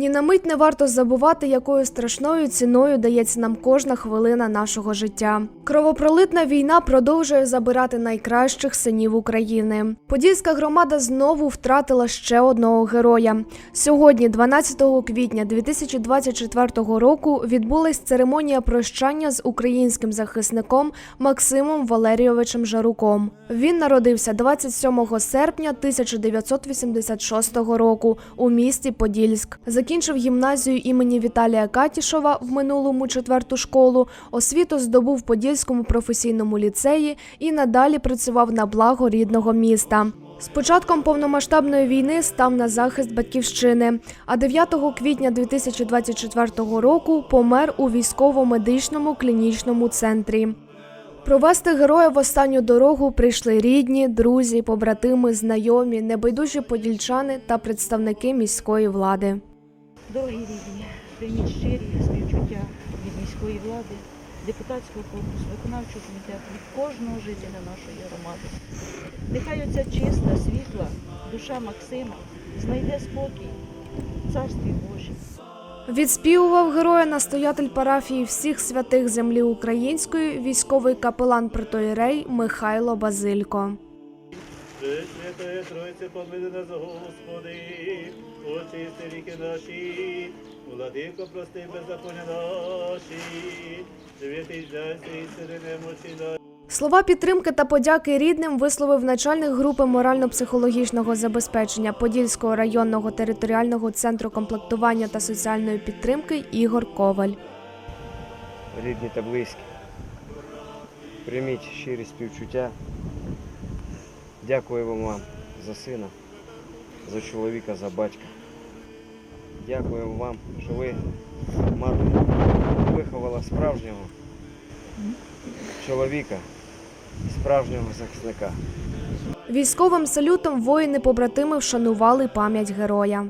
Ні на мить не варто забувати, якою страшною ціною дається нам кожна хвилина нашого життя. Кровопролитна війна продовжує забирати найкращих синів України. Подільська громада знову втратила ще одного героя. Сьогодні, 12 квітня 2024 року, відбулась церемонія прощання з українським захисником Максимом Валерійовичем Жаруком. Він народився 27 серпня 1986 року у місті Подільськ. Закінчив гімназію імені Віталія Катішова в минулому четверту школу. Освіту здобув в Подільському професійному ліцеї і надалі працював на благо рідного міста. З початком повномасштабної війни став на захист батьківщини. А 9 квітня 2024 року помер у військово-медичному клінічному центрі. Провести героя в останню дорогу прийшли рідні, друзі, побратими, знайомі, небайдужі подільчани та представники міської влади. Дорогі рідні, прийміть щирі співчуття від міської влади, депутатського корпусу, виконавчого комітету, від кожного жителя нашої громади. Нехай оця чиста, світла душа Максима знайде спокій в царстві Божій. Відспівував героя настоятель парафії всіх святих землі української, військовий капелан протоїрей Михайло Базилько. Пресвятая Тройце, помили нас, Господи, очисти ріки наші, владико, прости беззаконня наші, святий зляйся і сири немочі наші. Слова підтримки та подяки рідним висловив начальник групи морально-психологічного забезпечення Подільського районного територіального центру комплектування та соціальної підтримки Ігор Коваль. рідні та близькі. Прийміть щирі співчуття. Дякуємо вам за сина, за чоловіка, за батька. Дякуємо вам, що ви, мати, виховала справжнього чоловіка, справжнього захисника. Військовим салютом воїни-побратими вшанували пам'ять героя.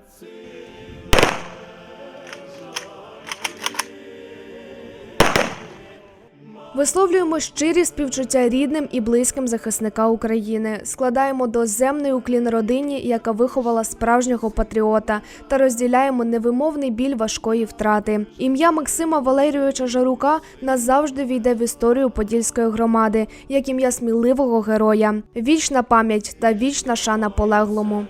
Висловлюємо щирі співчуття рідним і близьким захисника України. Складаємо доземний уклін родині, яка виховала справжнього патріота, та розділяємо невимовний біль важкої втрати. Ім'я Максима Валерійовича Жарука назавжди війде в історію Подільської громади, як ім'я сміливого героя. Вічна пам'ять та вічна шана полеглому.